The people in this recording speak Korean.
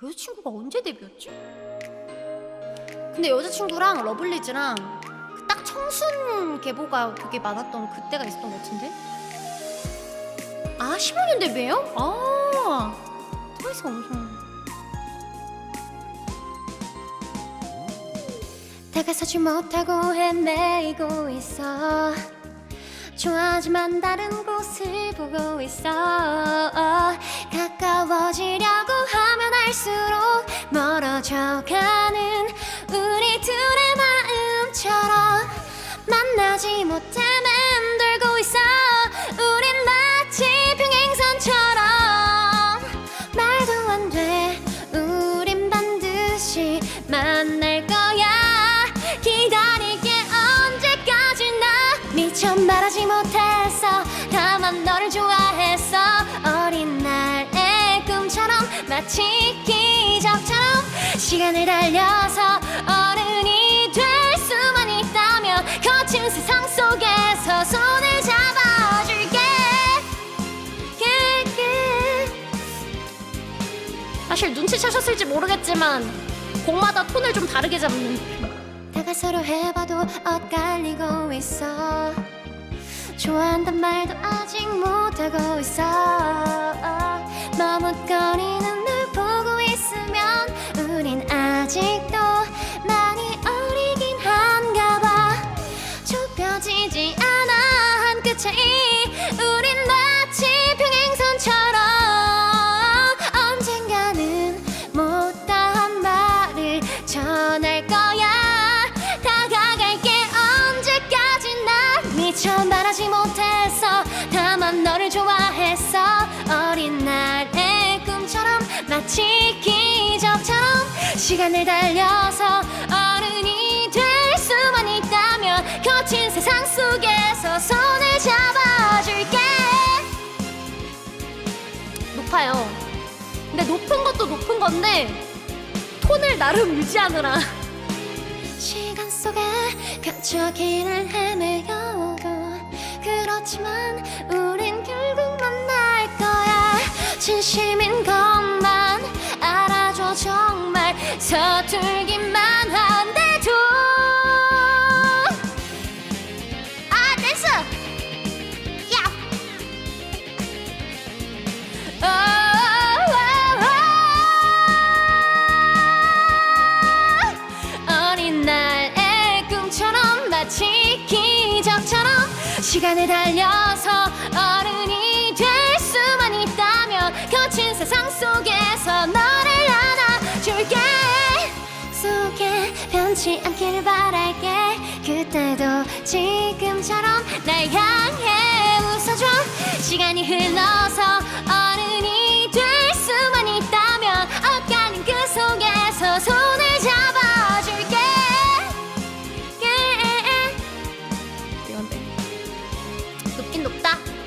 여자친구가 언제 데뷔했지? 근데 여자친구랑 러블리즈랑 그딱 청순 계보가 되게 많았던 그때가 있었던 것 같은데? 아 15년 데뷔예요? 아 트와이스가 엄청 다가서지 못하고 헤매이고 있어 좋아하지만 다른 곳을 보고 있어 할수록 멀어져가는 우리 둘의 마음처럼 만나지 못해 맴돌고 있어. 우린 마치 평행선처럼. 말도 안 돼. 우린 반드시 만날 거야. 기다릴게. 언제까지나. 미처 말하지 못했어 다만 너를 좋아했어 어린 날의 꿈처럼 마치 시간을 달려서 어른이 될 수만 있다면 거친 세상 속에서 손을 잡아줄게. 예, 예. 사실 눈치채셨을지 모르겠지만 곡마다 톤을 좀 다르게 잡는. 다가서려 해봐도 엇갈리고 있어. 좋아한단 말도 아직 못하고 있어 차이. 우린 마치 평행선처럼 언젠가는 못다한 말을 전할 거야. 다가갈게. 언제까지나 미처 말하지 못했어 다만 너를 좋아했어 어린 날의 꿈처럼 마치 기적처럼 시간을 달려서 높아요. 근데 높은 것도 높은 건데 톤을 나름 유지하느라. 시간 속에 펼쳐길을 헤매어도 그렇지만 우린 결국 만날 거야. 진심인 시간을 달려서 어른이 될 수만 있다면 거친 세상 속에서 너를 안아줄게. 속에 변치 않기를 바랄게. 그때도 지금처럼 날 향해 웃어줘. 시간이 흘러서 った。